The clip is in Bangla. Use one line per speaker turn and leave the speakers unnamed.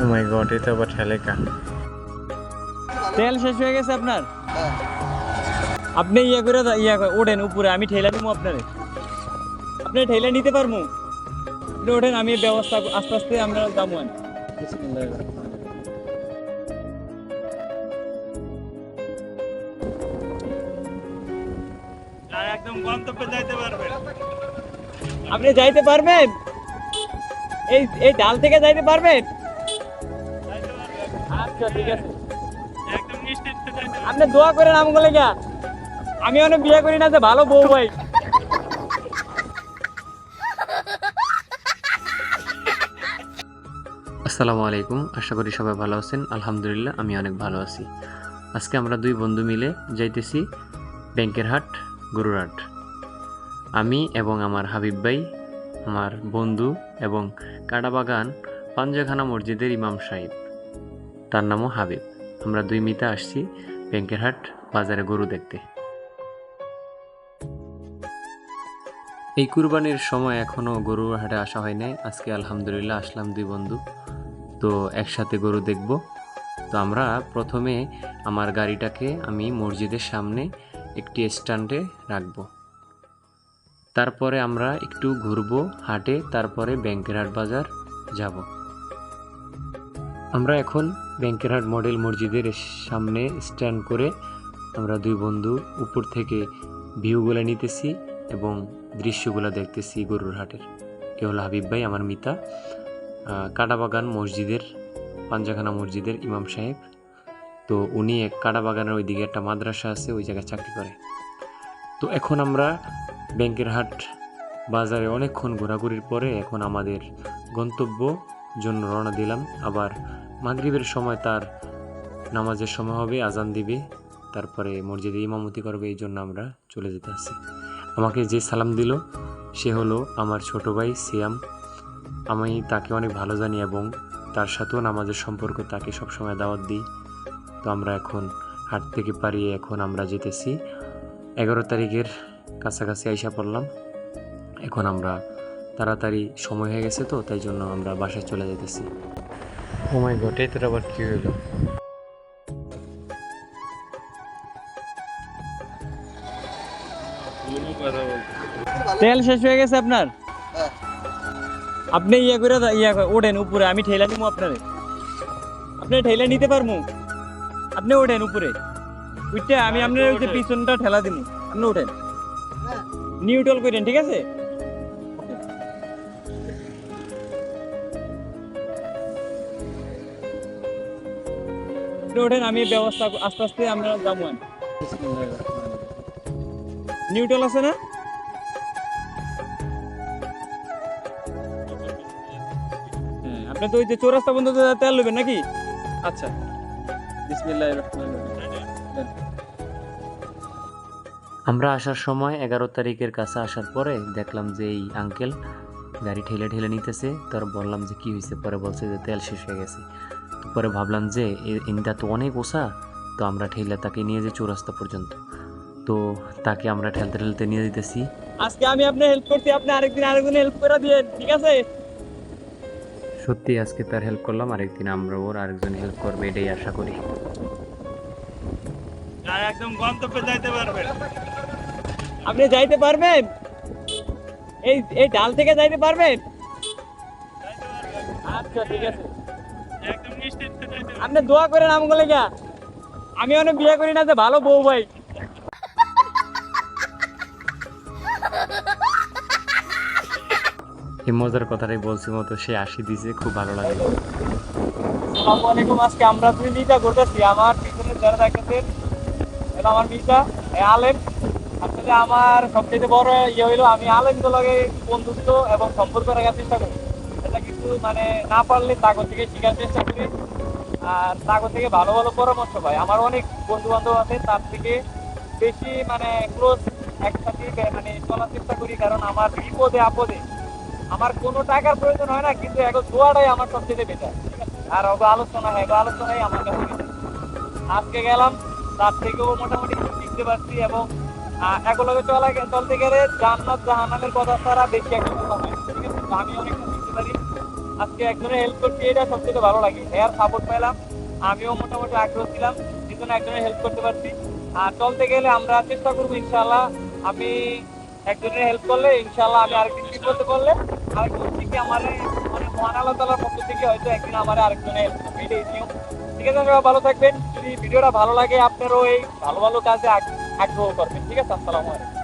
ও মাই গড এটা আবার ঠেলেকা।
তেল শেষ হয়ে গেছে আপনার? আপনি ইয়া করে ইয়া ওঠেন উপরে, আমি ঠেলা নিবো আপনারে। আপনি ঠেলা নিতে পারব ওঠেন, আমি ব্যবস্থা, আস্তে আস্তে আমরা যাব।
একদম
আপনি যাইতে পারবেন? এই এই ডাল থেকে যাইতে পারবেন? আচ্ছা ঠিক আছে।
একদম নিশ্চিত যাইতে
আপনি দোয়া করেন আমগুলো গা আমি অনেক বিয়ে করি না যে ভালো বউ ভাই
আসসালামু আলাইকুম আশা করি সবাই ভালো আছেন। আলহামদুলিল্লাহ আমি অনেক ভালো আছি। আজকে আমরা দুই বন্ধু মিলে যাইতেছি ব্যাংকের হাট গরুর হাট। আমি এবং আমার হাবিব ভাই আমার বন্ধু এবং কাটাবাগান পাঞ্জাখানা মসজিদের ইমাম সাহেব। তার নামও হাবিব। আমরা দুই মিতা আসছি ব্যাংকের হাট বাজারে গরু দেখতে। এই কুরবানির সময় এখনও গরুর হাটে আসা হয় নাই। আজকে আলহামদুলিল্লাহ আসলাম দুই বন্ধু। তো একসাথে গরু দেখব। তো আমরা প্রথমে আমার গাড়িটাকে আমি মসজিদের সামনে একটি স্ট্যান্ডে রাখব। তারপরে আমরা একটু ঘুরবো হাটে, তারপরে ব্যাংকের হাট বাজার যাব। আমরা এখন ব্যাংকের হাট মডেল মসজিদের সামনে স্ট্যান্ড করে আমরা দুই বন্ধু উপর থেকে ভিউগুলো নিতেছি এবং দৃশ্যগুলো দেখতেছি গরুর হাটের। এ হলো হাবিব ভাই, আমার মিতা। কাটাবাগান মসজিদের, পাঞ্জাখানা মসজিদের ইমাম সাহেব। তো উনি এক কাটাবাগানের ওইদিকে একটা মাদ্রাসা আছে, ওই জায়গায় চাকরি করে। তো এখন আমরা ব্যাংকের হাট বাজারে অনেকক্ষণ ঘোরাঘুরির পরে এখন আমাদের গন্তব্য জন্য রওনা দিলাম। আবার মাগরিবের সময় তার নামাজের সময় হবে, আজান দিবে, তারপরে মসজিদে ইমামতি করবে, এই জন্য আমরা চলে যেতে আসি আমাকে যে সালাম দিল, সে হলো আমার ছোট ভাই সিয়াম। আমি তাকে অনেক ভালো জানি এবং তার সাথেও নামাজের সম্পর্ক, তাকে সবসময় দাওয়াত দিই। তো আমরা এখন হাট থেকে পারিয়ে এখন আমরা যেতেছি। এগারো তারিখের কাছাকাছি আইসা পড়লাম। এখন আমরা তাড়াতাড়ি সময় হয়ে গেছে তো, তাই জন্য আমরা বাসায় চলে যেতেছি
ও মাই গড আবার কি হলো
তেল শেষ হয়ে গেছে আপনার? আপনি ইয়া করে ইয়া করে ওঠেন উপরে আমি ঠেলা নিবো আপনারে। আপনি ঠেলা নিতে পারব আপনি ওঠেন উপরে। উঠতে আমি আপনার ওই যে পিছনটা ঠেলা দিব আপনি ওঠেন। নিউট্রাল করেন ঠিক আছে? ওঠেন আমি ব্যবস্থা আস্তে আস্তে আমরা যাব নিউট্রাল আছে না? হ্যাঁ আপনি তো ওই যে চৌরাস্তা বন্ধ তেল নেবেন নাকি? আচ্ছা।
আমরা আসার সময় এগারো তারিখের কাছে আসার পরে দেখলাম যে এই আঙ্কেল গাড়ি ঠেলে ঠেলে নিতেছে। তার বললাম যে কি হয়েছে? পরে বলছে যে তেল শেষ হয়ে গেছে। পরে ভাবলাম যে ইনটা তো অনেক ওষা তো আমরা ঠেলে তাকে নিয়ে যাই চৌরাস্তা পর্যন্ত। তো তাকে আমরা ঠেলতে ঠেলতে নিয়ে দিতেছি
আজকে আমি আপনার হেল্প করছি আপনি আরেকদিন আরেকদিন হেল্প করে দিয়েন ঠিক আছে?
সত্যি আজকে তার হেল্প করলাম আরেকদিন আমরা ওর আরেকজন হেল্প করবে এটাই আশা করি।
একদম গন্তব্যে যাইতে পারবে
আপনি যাইতে পারবেন? এই এই ডাল থেকে যাইতে পারবেন? আচ্ছা ঠিক আছে। আপনি দোয়া করেন আমগুলো গা আমি অনেক বিয়ে করি না যে ভালো বউ ভাই।
এই মজার কথাটাই বলছি মতো সে আসি দিছে খুব ভালো লাগে।
আসসালামু আলাইকুম আজকে আমরা দুই মিটা করতেছি আমার পিছনে যারা থাকতেছেন এটা আমার মিটা আলেম। আসলে আমার সবচেয়ে বড় ইয়ে হইল আমি আলেমদের লগে বন্ধুত্ব এবং সম্পর্ক রাখার চেষ্টা করি। এটা কিন্তু মানে না পারলে তাগর থেকে শেখার চেষ্টা করি। আর তাগর থেকে ভালো ভালো পরামর্শ পাই। আমার অনেক বন্ধু বান্ধব আছে, তার থেকে বেশি মানে ক্লোজ একসাথে মানে চলার চেষ্টা করি, কারণ আমার বিপদে আপদে। আমার কোনো টাকার প্রয়োজন হয় না, কিন্তু এখন দোয়াটাই আমার সবচেয়ে বেটার আর ওগো আলোচনা হয় আলোচনাই আমার কাছে আজকে গেলাম, তার থেকেও মোটামুটি শিখতে পারছি এবং একলগে চলা চলতে গেলে জান্নাত জাহান্নামের কথা ছাড়া বেশি একটা কথা হয় আমি অনেকটা শিখতে পারি। আজকে একজনের হেল্প করছি এটা সবচেয়ে ভালো লাগে। এর সাপোর্ট পেলাম আমিও মোটামুটি আগ্রহ ছিলাম, এই জন্য একজনের হেল্প করতে পারছি। আর চলতে গেলে আমরা চেষ্টা করব ইনশাল্লাহ আমি একজনের হেল্প করলে ইনশাল্লাহ আমি আরেকদিন বিপদে করলে আরেকজন থেকে আমার মানে মহান তালার পক্ষ থেকে হয়তো একদিন আমার আরেকজনের হেল্প করবে, এটাই নিয়ম। ঠিক আছে, সবাই ভালো থাকবেন। যদি ভিডিওটা ভালো লাগে, আপনারও এই ভালো ভালো কাজে আগ্রহ করবেন। ঠিক আছে, আসসালামু আলাইকুম।